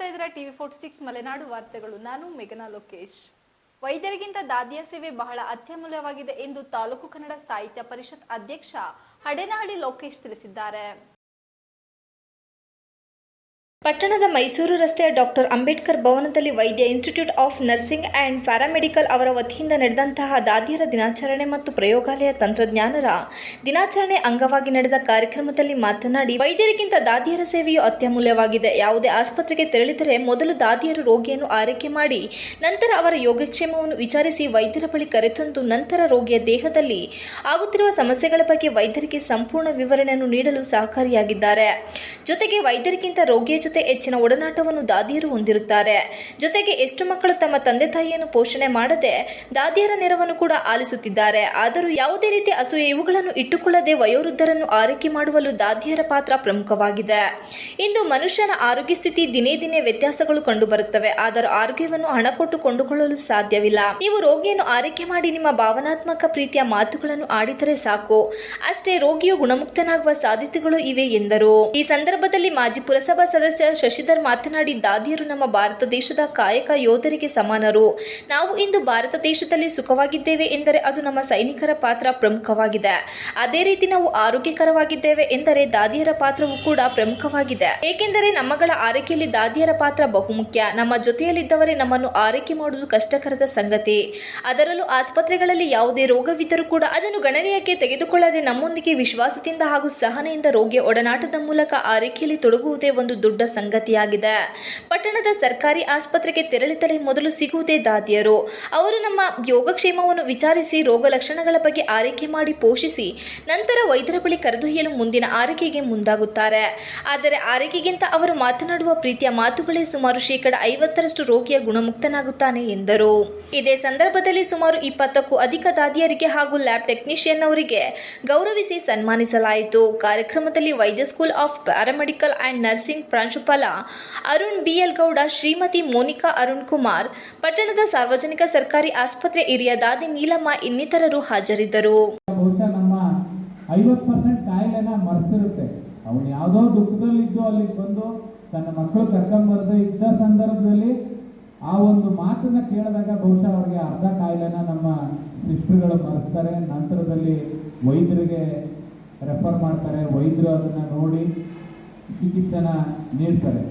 TV forty six Malenadu ವಾರ್ತೆಗಳು. ನಾನು ಮೇಘನಾ ಲೋಕೇಶ್. ವೈದ್ಯರಿಗಿಂತ ದಾದಿಯ ಸೇವೆ ಬಹಳ ಅತ್ಯಮೂಲ್ಯವಾಗಿದೆ ಎಂದು ತಾಲೂಕು ಕನ್ನಡ ಸಾಹಿತ್ಯ ಪರಿಷತ್ ಅಧ್ಯಕ್ಷ ಹಡೇನಹಳ್ಳಿ ಲೋಕೇಶ್ ತಿಳಿಸಿದ್ದಾರೆ. ಪಟ್ಟಣದ ಮೈಸೂರು ರಸ್ತೆಯ ಡಾಕ್ಟರ್ ಅಂಬೇಡ್ಕರ್ ಭವನದಲ್ಲಿ Vaidya institute of nursing and paramedical ಅವರ ವತಿಯಿಂದ ನಡೆದಂತಹ ದಾದಿಯರ ದಿನಾಚರಣೆ ಮತ್ತು ಪ್ರಯೋಗಾಲಯ ತಂತ್ರಜ್ಞಾನರ ದಿನಾಚರಣೆ ಅಂಗವಾಗಿ ನಡೆದ ಕಾರ್ಯಕ್ರಮದಲ್ಲಿ ಮಾತನಾಡಿ, ವೈದ್ಯರಿಗಿಂತ ದಾದಿಯರ ಸೇವೆಯು ಅತ್ಯಮೂಲ್ಯವಾಗಿದೆ. ಯಾವುದೇ ಆಸ್ಪತ್ರೆಗೆ ತೆರಳಿದರೆ ಮೊದಲು ದಾದಿಯರು ರೋಗಿಯನ್ನು ಆರೈಕೆ ಮಾಡಿ, ನಂತರ ಅವರ ಯೋಗಕ್ಷೇಮವನ್ನು ವಿಚಾರಿಸಿ ವೈದ್ಯರ ಬಳಿ ಕರೆತಂದು ನಂತರ ರೋಗಿಯ ದೇಹದಲ್ಲಿ ಆಗುತ್ತಿರುವ ಸಮಸ್ಯೆಗಳ ಬಗ್ಗೆ ವೈದ್ಯರಿಗೆ ಸಂಪೂರ್ಣ ವಿವರಣೆಯನ್ನು ನೀಡಲು ಸಹಕಾರಿಯಾಗಿದ್ದಾರೆ. ಜೊತೆಗೆ ವೈದ್ಯರಿಗಿಂತ ರೋಗಿಯ ಹೆಚ್ಚಿನ ಒಡನಾಟವನ್ನು ದಾದಿಯರು ಹೊಂದಿರುತ್ತಾರೆ. ಜೊತೆಗೆ ಎಷ್ಟು ಮಕ್ಕಳು ತಮ್ಮ ತಂದೆ ತಾಯಿಯನ್ನು ಪೋಷಣೆ ಮಾಡದೆ ದಾದಿಯರ ನೆರವನ್ನು ಕೂಡ ಆಲಿಸುತ್ತಿದ್ದಾರೆ. ಆದರೂ ಯಾವುದೇ ರೀತಿ ಅಸೂಯೆ ಇವುಗಳನ್ನು ಇಟ್ಟುಕೊಳ್ಳದೆ ವಯೋವೃದ್ಧರನ್ನು ಆರೈಕೆ ಮಾಡುವಲು ದಾದಿಯರ ಪಾತ್ರ ಪ್ರಮುಖವಾಗಿದೆ. ಇಂದು ಮನುಷ್ಯನ ಆರೋಗ್ಯ ಸ್ಥಿತಿ ದಿನೇ ದಿನೇ ವ್ಯತ್ಯಾಸಗಳು ಕಂಡುಬರುತ್ತವೆ. ಆದರೂ ಆರೋಗ್ಯವನ್ನು ಹಣ ಕೊಟ್ಟು ಕೊಂಡುಕೊಳ್ಳಲು ಸಾಧ್ಯವಿಲ್ಲ. ನೀವು ರೋಗಿಯನ್ನು ಆರೈಕೆ ಮಾಡಿ ನಿಮ್ಮ ಭಾವನಾತ್ಮಕ ಪ್ರೀತಿಯ ಮಾತುಗಳನ್ನು ಆಡಿದರೆ ಸಾಕು. ಅಷ್ಟೇ ರೋಗಿಯು ಗುಣಮುಕ್ತನಾಗುವ ಸಾಧ್ಯತೆಗಳು ಇವೆ ಎಂದರು. ಈ ಸಂದರ್ಭದಲ್ಲಿ ಮಾಜಿ ಪುರಸಭಾ ಸದಸ್ಯ ಶಶಿಧರ್ ಮಾತನಾಡಿ ದಾದಿಯರು ನಮ್ಮ ಭಾರತ ದೇಶದ ಕಾಯಕ ಯೋಧರಿಗೆ ಸಮಾನರು. ನಾವು ಇಂದು ಭಾರತ ದೇಶದಲ್ಲಿ ಸುಖವಾಗಿದ್ದೇವೆ ಎಂದರೆ ಅದು ನಮ್ಮ ಸೈನಿಕರ ಪಾತ್ರ ಪ್ರಮುಖವಾಗಿದೆ. ಅದೇ ರೀತಿ ನಾವು ಆರೋಗ್ಯಕರವಾಗಿದ್ದೇವೆ ಎಂದರೆ ದಾದಿಯರ ಪಾತ್ರವು ಕೂಡ ಪ್ರಮುಖವಾಗಿದೆ. ಏಕೆಂದರೆ ನಮ್ಮಗಳ ಆರೈಕೆಯಲ್ಲಿ ದಾದಿಯರ ಪಾತ್ರ ಬಹುಮುಖ್ಯ. ನಮ್ಮ ಜೊತೆಯಲ್ಲಿದ್ದವರೇ ನಮ್ಮನ್ನು ಆರೈಕೆ ಮಾಡುವುದು ಕಷ್ಟಕರದ ಸಂಗತಿ. ಅದರಲ್ಲೂ ಆಸ್ಪತ್ರೆಗಳಲ್ಲಿ ಯಾವುದೇ ರೋಗವಿದ್ದರೂ ಕೂಡ ಅದನ್ನು ಗಣನೀಯಕ್ಕೆ ತೆಗೆದುಕೊಳ್ಳದೆ ನಮ್ಮೊಂದಿಗೆ ವಿಶ್ವಾಸದಿಂದ ಹಾಗೂ ಸಹನೆಯಿಂದ ರೋಗಿಯ ಒಡನಾಟದ ಮೂಲಕ ಆರೈಕೆಯಲ್ಲಿ ತೊಡಗುವುದೇ ಒಂದು ದೊಡ್ಡ ಸಂಗತಿಯಾಗಿದೆ. ಪಟ್ಟಣದ ಸರ್ಕಾರಿ ಆಸ್ಪತ್ರೆಗೆ ತೆರಳಿದರೆ ಮೊದಲು ಸಿಗುವುದೇ ದಾದಿಯರು. ಅವರು ನಮ್ಮ ಯೋಗಕ್ಷೇಮವನ್ನು ವಿಚಾರಿಸಿ ರೋಗ ಲಕ್ಷಣಗಳ ಬಗ್ಗೆ ಆರೈಕೆ ಮಾಡಿ ಪೋಷಿಸಿ ನಂತರ ವೈದ್ಯರ ಬಳಿ ಕರೆದೊಯ್ಯಲು ಮುಂದಿನ ಆರೈಕೆಗೆ ಮುಂದಾಗುತ್ತಾರೆ. ಆದರೆ ಆರೈಕೆಗಿಂತ ಅವರು ಮಾತನಾಡುವ ಪ್ರೀತಿಯ ಮಾತುಗಳೇ ಸುಮಾರು ಶೇಕಡ ಐವತ್ತರಷ್ಟು ರೋಗಿಯ ಗುಣಮುಕ್ತನಾಗುತ್ತಾನೆ ಎಂದರು. ಇದೇ ಸಂದರ್ಭದಲ್ಲಿ ಸುಮಾರು ಇಪ್ಪತ್ತಕ್ಕೂ ಅಧಿಕ ದಾದಿಯರಿಗೆ ಹಾಗೂ ಲ್ಯಾಬ್ ಟೆಕ್ನಿಷಿಯನ್ ಅವರಿಗೆ ಗೌರವಿಸಿ ಸನ್ಮಾನಿಸಲಾಯಿತು. ಕಾರ್ಯಕ್ರಮದಲ್ಲಿ Vaidya school of paramedical and nursing ಪ್ರಾಂಶುಪಾಲ ಅರುಣ್ ಬಿಎಲ್ ಗೌಡ, ಶ್ರೀಮತಿ ಮೋನಿಕಾ ಅರುಣ್ ಕುಮಾರ್, ಪಟ್ಟಣದ ಸಾರ್ವಜನಿಕ ಸರ್ಕಾರಿ ಆಸ್ಪತ್ರೆ ಹಿರಿಯ ದಾದಿ ನೀಲಮ್ಮ ಇನ್ನಿತರರು ಹಾಜರಿದ್ದರು. ಅವನು ಯಾವುದೋ ದುಃಖದಲ್ಲಿದ್ದು ಅಲ್ಲಿಗೆ ಬಂದು ತನ್ನ ಮಕ್ಕಳು ಕರ್ಕೊಂಬರ್ದು ಇದ್ದ ಸಂದರ್ಭದಲ್ಲಿ ಆ ಒಂದು ಮಾತನ್ನ ಕೇಳಿದಾಗ ಬಹುಶಃ ಅವ್ರಿಗೆ ಅರ್ಧ ಕಾಯಿಲೆನ ನಮ್ಮ ಸಿಸ್ಟರ್ಗಳು ಮರೆಸ್ತಾರೆ. ನಂತರದಲ್ಲಿ ವೈದ್ಯರಿಗೆ ರೆಫರ್ ಮಾಡ್ತಾರೆ. ವೈದ್ಯರು ಅದನ್ನು ನೋಡಿ ಚಿಕಿತ್ಸೆನ ನೀಡ್ತಾರೆ